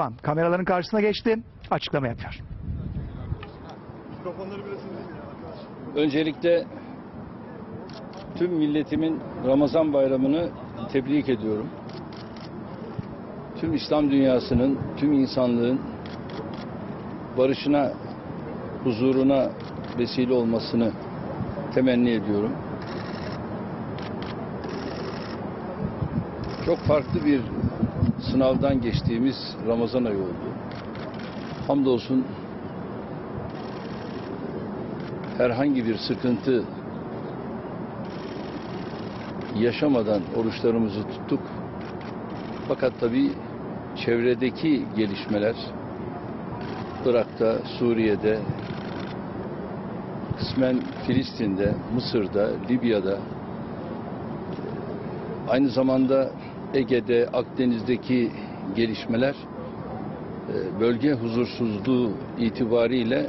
Erdoğan kameraların karşısına geçti, açıklama yapıyor. Öncelikle tüm milletimin Ramazan bayramını tebrik ediyorum. Tüm İslam dünyasının, tüm insanlığın barışına, huzuruna vesile olmasını temenni ediyorum. Çok farklı bir sınavdan geçtiğimiz Ramazan ayı oldu. Hamdolsun herhangi bir sıkıntı yaşamadan oruçlarımızı tuttuk. Fakat tabii çevredeki gelişmeler Irak'ta, Suriye'de, kısmen Filistin'de, Mısır'da, Libya'da, aynı zamanda Ege'de, Akdeniz'deki gelişmeler e, bölge huzursuzluğu itibariyle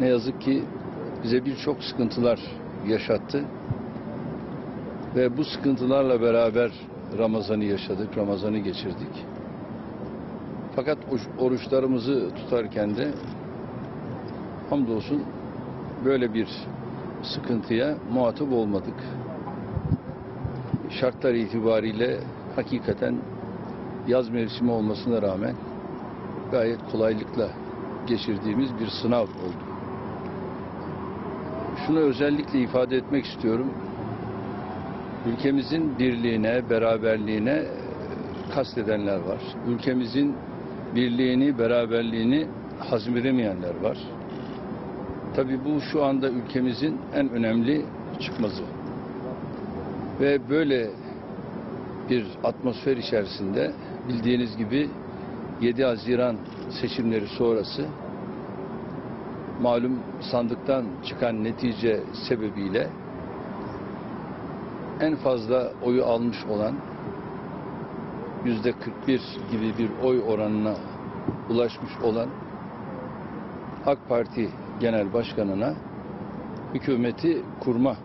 ne yazık ki bize birçok sıkıntılar yaşattı. Ve bu sıkıntılarla beraber Ramazan'ı yaşadık, Ramazan'ı geçirdik. Fakat oruç- oruçlarımızı tutarken de hamdolsun böyle bir sıkıntıya muhatap olmadık. Şartlar itibariyle hakikaten yaz mevsimi olmasına rağmen gayet kolaylıkla geçirdiğimiz bir sınav oldu. Şunu özellikle ifade etmek istiyorum. Ülkemizin birliğine, beraberliğine e, kastedenler var. Ülkemizin birliğini, beraberliğini hazmedemeyenler var. Tabii bu şu anda ülkemizin en önemli çıkmazı. Ve böyle bir atmosfer içerisinde bildiğiniz gibi 7 Haziran seçimleri sonrası malum sandıktan çıkan netice sebebiyle en fazla oyu almış olan yüzde 41 gibi bir oy oranına ulaşmış olan AK Parti Genel Başkanı'na hükümeti kurma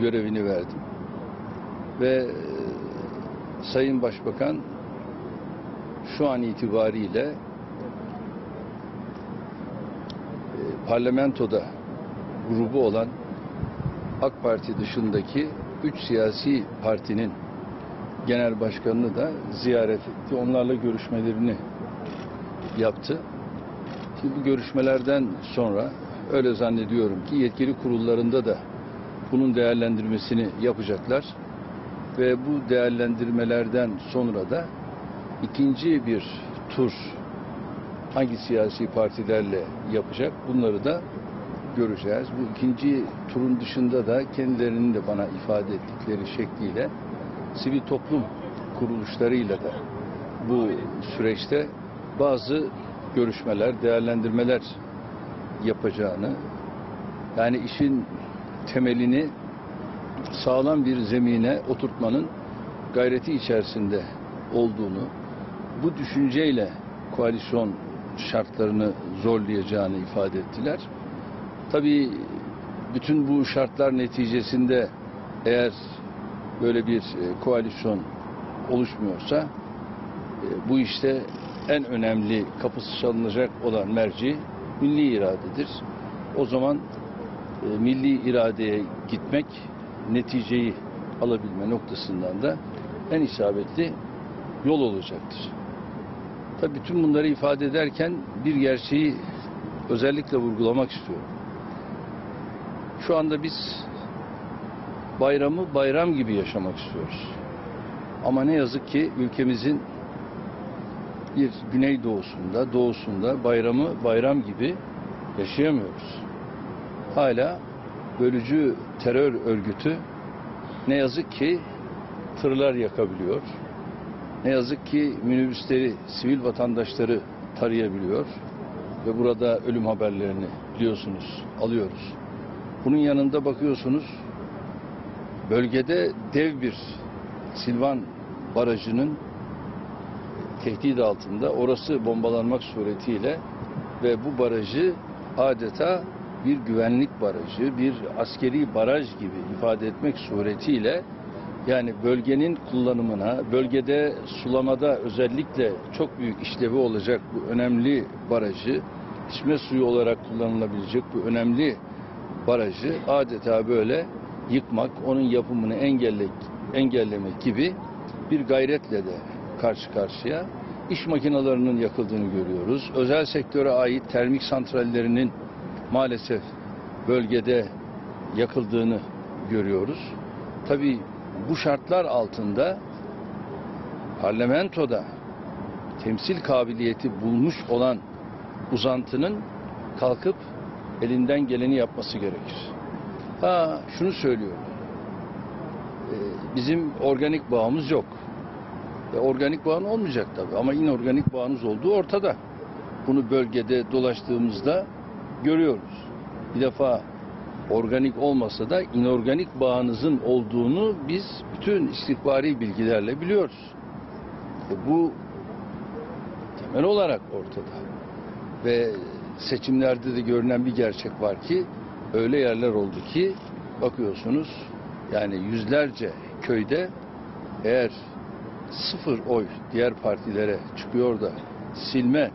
görevini verdim. Ve Sayın Başbakan şu an itibariyle parlamentoda grubu olan AK Parti dışındaki üç siyasi partinin genel başkanını da ziyaret etti. Onlarla görüşmelerini yaptı. Şimdi bu görüşmelerden sonra öyle zannediyorum ki yetkili kurullarında da bunun değerlendirmesini yapacaklar. Ve bu değerlendirmelerden sonra da ikinci bir tur hangi siyasi partilerle yapacak bunları da göreceğiz. Bu ikinci turun dışında da kendilerinin de bana ifade ettikleri şekliyle sivil toplum kuruluşlarıyla da bu süreçte bazı görüşmeler, değerlendirmeler yapacağını yani işin temelini sağlam bir zemine oturtmanın gayreti içerisinde olduğunu bu düşünceyle koalisyon şartlarını zorlayacağını ifade ettiler. Tabii bütün bu şartlar neticesinde eğer böyle bir e, koalisyon oluşmuyorsa e, bu işte en önemli kapısı çalınacak olan merci milli iradedir. O zaman e, milli iradeye gitmek neticeyi alabilme noktasından da en isabetli yol olacaktır. Tabii bütün bunları ifade ederken bir gerçeği özellikle vurgulamak istiyorum. Şu anda biz bayramı bayram gibi yaşamak istiyoruz. Ama ne yazık ki ülkemizin bir güneydoğusunda, doğusunda bayramı bayram gibi yaşayamıyoruz. Hala bölücü terör örgütü ne yazık ki tırlar yakabiliyor. Ne yazık ki minibüsleri, sivil vatandaşları tarayabiliyor ve burada ölüm haberlerini biliyorsunuz alıyoruz. Bunun yanında bakıyorsunuz bölgede dev bir Silvan Barajı'nın tehdit altında orası bombalanmak suretiyle ve bu barajı adeta bir güvenlik barajı, bir askeri baraj gibi ifade etmek suretiyle Yani bölgenin kullanımına, bölgede sulamada özellikle çok büyük işlevi olacak bu önemli barajı, içme suyu olarak kullanılabilecek bu önemli barajı adeta böyle yıkmak, onun yapımını engelle, engellemek gibi bir gayretle de karşı karşıya. İş makinelerinin yakıldığını görüyoruz. Özel sektöre ait termik santrallerinin maalesef bölgede yakıldığını görüyoruz. Tabii bu şartlar altında parlamentoda temsil kabiliyeti bulmuş olan uzantının kalkıp elinden geleni yapması gerekir. Ha şunu söylüyorum. Ee, Bizim organik bağımız yok. Organik bağın olmayacak tabii ama inorganik bağınız olduğu ortada. Bunu bölgede dolaştığımızda görüyoruz. Bir defa organik olmasa da inorganik bağınızın olduğunu biz bütün istihbari bilgilerle biliyoruz. E bu temel olarak ortada. Ve seçimlerde de görünen bir gerçek var ki öyle yerler oldu ki bakıyorsunuz yani yüzlerce köyde eğer sıfır oy diğer partilere çıkıyor da silme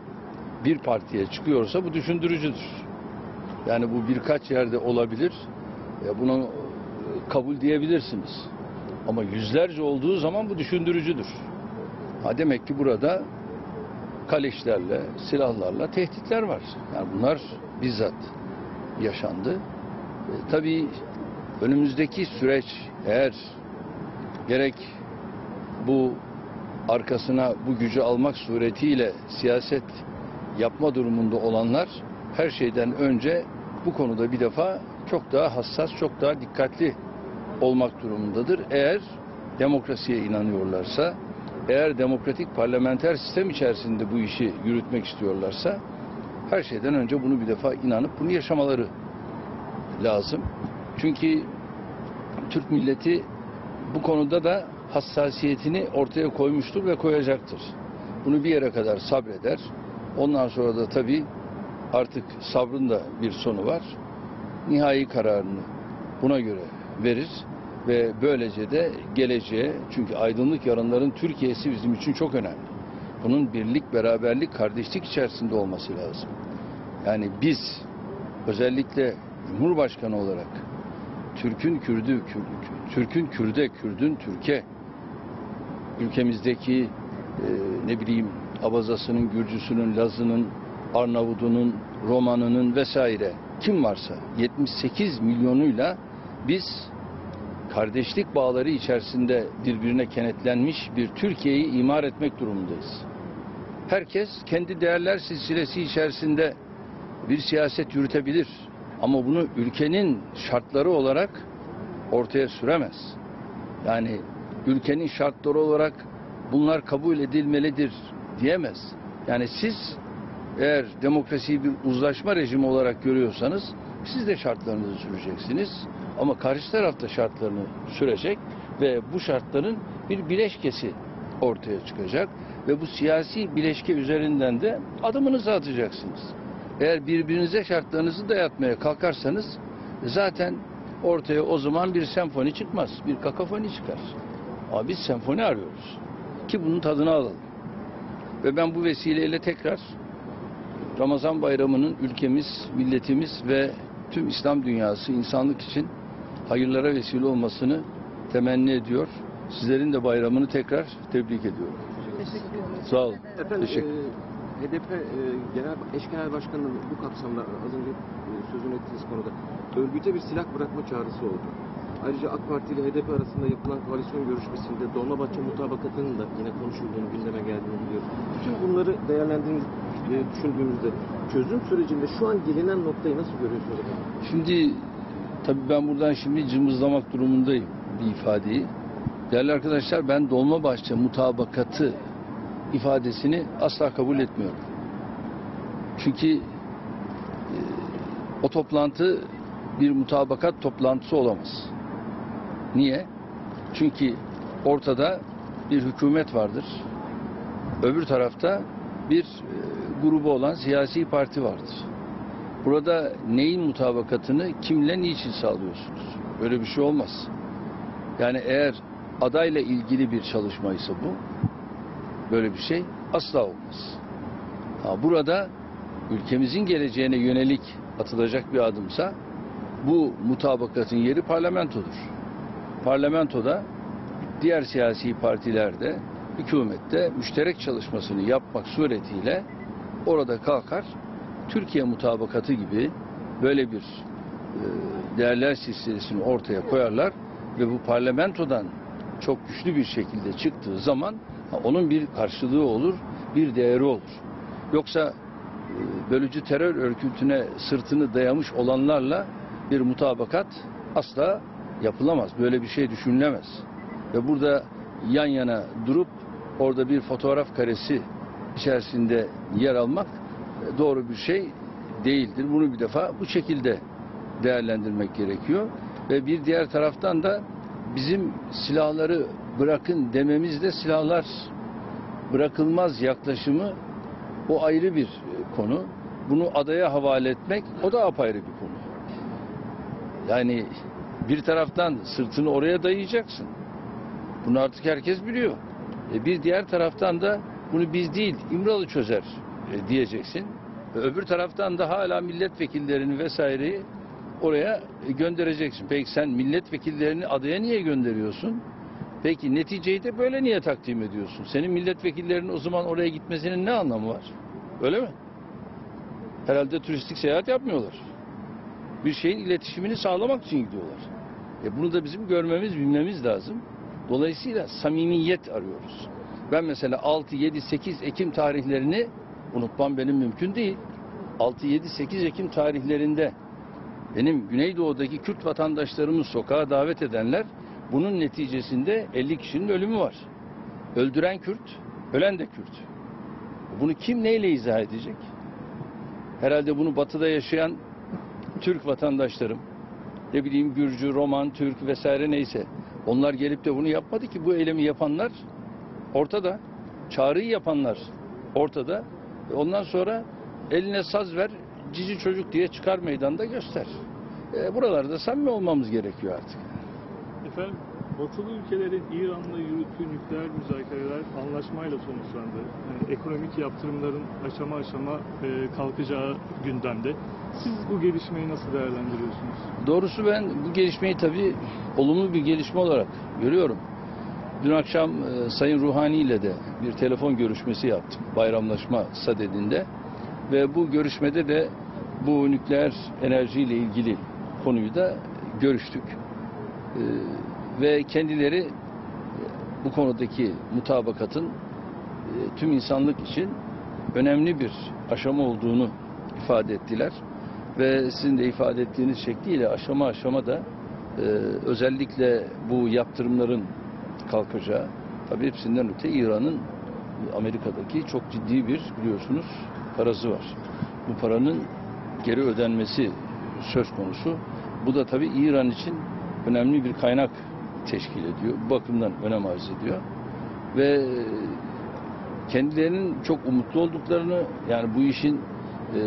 bir partiye çıkıyorsa bu düşündürücüdür. Yani bu birkaç yerde olabilir. Ya buna e, kabul diyebilirsiniz. Ama yüzlerce olduğu zaman bu düşündürücüdür. Ha demek ki burada kaleşlerle, silahlarla tehditler var. Yani bunlar bizzat yaşandı. E, tabii önümüzdeki süreç eğer gerek bu arkasına bu gücü almak suretiyle siyaset yapma durumunda olanlar her şeyden önce bu konuda bir defa çok daha hassas, çok daha dikkatli olmak durumundadır. Eğer demokrasiye inanıyorlarsa, eğer demokratik parlamenter sistem içerisinde bu işi yürütmek istiyorlarsa her şeyden önce bunu bir defa inanıp bunu yaşamaları lazım. Çünkü Türk milleti bu konuda da hassasiyetini ortaya koymuştur ve koyacaktır. Bunu bir yere kadar sabreder. Ondan sonra da tabii artık sabrın da bir sonu var. Nihai kararını buna göre verir ve böylece de geleceğe çünkü aydınlık yarınların Türkiye'si bizim için çok önemli. Bunun birlik, beraberlik, kardeşlik içerisinde olması lazım. Yani biz özellikle Cumhurbaşkanı olarak Türk'ün Kürdü, Kür- Türk'ün Kürde, Kürdün Türkiye ülkemizdeki e, ne bileyim Abazasının, Gürcüsünün, Lazının, Arnavudunun, Romanının vesaire kim varsa 78 milyonuyla biz kardeşlik bağları içerisinde birbirine kenetlenmiş bir Türkiye'yi imar etmek durumundayız. Herkes kendi değerler silsilesi içerisinde bir siyaset yürütebilir ama bunu ülkenin şartları olarak ortaya süremez. Yani ülkenin şartları olarak bunlar kabul edilmelidir diyemez. Yani siz eğer demokrasiyi bir uzlaşma rejimi olarak görüyorsanız siz de şartlarınızı süreceksiniz. Ama karşı taraf da şartlarını sürecek ve bu şartların bir bileşkesi ortaya çıkacak ve bu siyasi bileşke üzerinden de adımınızı atacaksınız. Eğer birbirinize şartlarınızı dayatmaya kalkarsanız zaten ortaya o zaman bir senfoni çıkmaz, bir kakafoni çıkar. Ama biz senfoni arıyoruz ki bunun tadını alalım. Ve ben bu vesileyle tekrar Ramazan bayramının ülkemiz, milletimiz ve tüm İslam dünyası insanlık için hayırlara vesile olmasını temenni ediyor. Sizlerin de bayramını tekrar tebrik ediyorum. Sağ olun. Efendim, Teşekkür. e, HDP e, Genel Eş Genel Başkanı'nın bu kapsamda az önce e, sözünü ettiğiniz konuda örgüte bir silah bırakma çağrısı oldu. Ayrıca AK Parti ile HDP arasında yapılan koalisyon görüşmesinde Dolmabahçe mutabakatının da yine konuşulduğunu, gündeme geldiğini biliyoruz. Bütün bunları değerlendirdiğimiz, e, düşündüğümüzde çözüm sürecinde şu an gelinen noktayı nasıl görüyorsunuz? Şimdi tabii ben buradan şimdi cımbızlamak durumundayım bir ifadeyi. Değerli arkadaşlar ben Dolmabahçe mutabakatı ifadesini asla kabul etmiyorum. Çünkü e, o toplantı bir mutabakat toplantısı olamaz. Niye? Çünkü ortada bir hükümet vardır. Öbür tarafta bir e, grubu olan siyasi parti vardır. Burada neyin mutabakatını kimle niçin sağlıyorsunuz? Böyle bir şey olmaz. Yani eğer adayla ilgili bir çalışmaysa bu, böyle bir şey asla olmaz. Ha, burada ülkemizin geleceğine yönelik atılacak bir adımsa bu mutabakatın yeri parlamentodur. Parlamentoda diğer siyasi partilerde, hükümette müşterek çalışmasını yapmak suretiyle orada kalkar Türkiye mutabakatı gibi böyle bir e, değerler silsilesini ortaya koyarlar ve bu parlamentodan çok güçlü bir şekilde çıktığı zaman onun bir karşılığı olur, bir değeri olur. Yoksa e, bölücü terör örgütüne sırtını dayamış olanlarla bir mutabakat asla yapılamaz. Böyle bir şey düşünülemez. Ve burada yan yana durup orada bir fotoğraf karesi içerisinde yer almak e, doğru bir şey değildir. Bunu bir defa bu şekilde değerlendirmek gerekiyor. Ve bir diğer taraftan da bizim silahları bırakın dememizde silahlar bırakılmaz yaklaşımı o ayrı bir e, konu. Bunu adaya havale etmek o da apayrı bir konu. Yani bir taraftan sırtını oraya dayayacaksın. Bunu artık herkes biliyor. E bir diğer taraftan da bunu biz değil İmralı çözer e, diyeceksin. Öbür taraftan da hala milletvekillerini vesaireyi oraya e, göndereceksin. Peki sen milletvekillerini adaya niye gönderiyorsun? Peki neticeyi de böyle niye takdim ediyorsun? Senin milletvekillerinin o zaman oraya gitmesinin ne anlamı var? Öyle mi? Herhalde turistik seyahat yapmıyorlar. Bir şeyin iletişimini sağlamak için gidiyorlar. E bunu da bizim görmemiz, bilmemiz lazım. Dolayısıyla samimiyet arıyoruz. Ben mesela 6, 7, 8 Ekim tarihlerini unutmam benim mümkün değil. 6, 7, 8 Ekim tarihlerinde benim Güneydoğu'daki Kürt vatandaşlarımı sokağa davet edenler bunun neticesinde 50 kişinin ölümü var. Öldüren Kürt, ölen de Kürt. Bunu kim neyle izah edecek? Herhalde bunu batıda yaşayan Türk vatandaşlarım, ne bileyim Gürcü, Roman, Türk vesaire neyse. Onlar gelip de bunu yapmadı ki bu eylemi yapanlar ortada. Çağrıyı yapanlar ortada. Ondan sonra eline saz ver, cici çocuk diye çıkar meydanda göster. E, buralarda samimi olmamız gerekiyor artık. Efendim, batılı ülkelerin İran'la yürüttüğü nükleer müzakereler anlaşmayla sonuçlandı. Yani ekonomik yaptırımların aşama aşama e, kalkacağı gündemde. Siz bu gelişmeyi nasıl değerlendiriyorsunuz? Doğrusu ben bu gelişmeyi tabii olumlu bir gelişme olarak görüyorum. Dün akşam e, Sayın Ruhani ile de bir telefon görüşmesi yaptım. Bayramlaşma sadedinde. Ve bu görüşmede de bu nükleer enerjiyle ilgili konuyu da görüştük. E, ve kendileri e, bu konudaki mutabakatın tüm insanlık için önemli bir aşama olduğunu ifade ettiler. Ve sizin de ifade ettiğiniz şekliyle aşama aşama da özellikle bu yaptırımların kalkacağı, tabii hepsinden öte İran'ın Amerika'daki çok ciddi bir biliyorsunuz parası var. Bu paranın geri ödenmesi söz konusu. Bu da tabii İran için önemli bir kaynak teşkil ediyor. Bu bakımdan önem arz ediyor. Ve e, kendilerinin çok umutlu olduklarını yani bu işin e,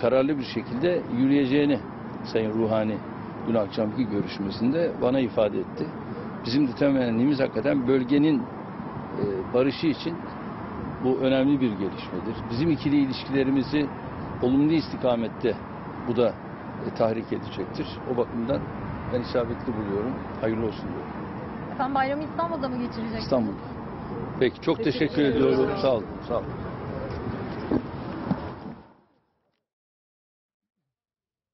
kararlı bir şekilde yürüyeceğini Sayın Ruhani dün akşamki görüşmesinde bana ifade etti. Bizim de temennimiz hakikaten bölgenin e, barışı için bu önemli bir gelişmedir. Bizim ikili ilişkilerimizi olumlu istikamette bu da e, tahrik edecektir. O bakımdan ben isabetli buluyorum. Hayırlı olsun diyorum. Efendim bayramı İstanbul'da mı geçireceksiniz? İstanbul. Peki çok teşekkür, Teşekkür ediyorum. ediyorum. Sağ olun. Sağ olun.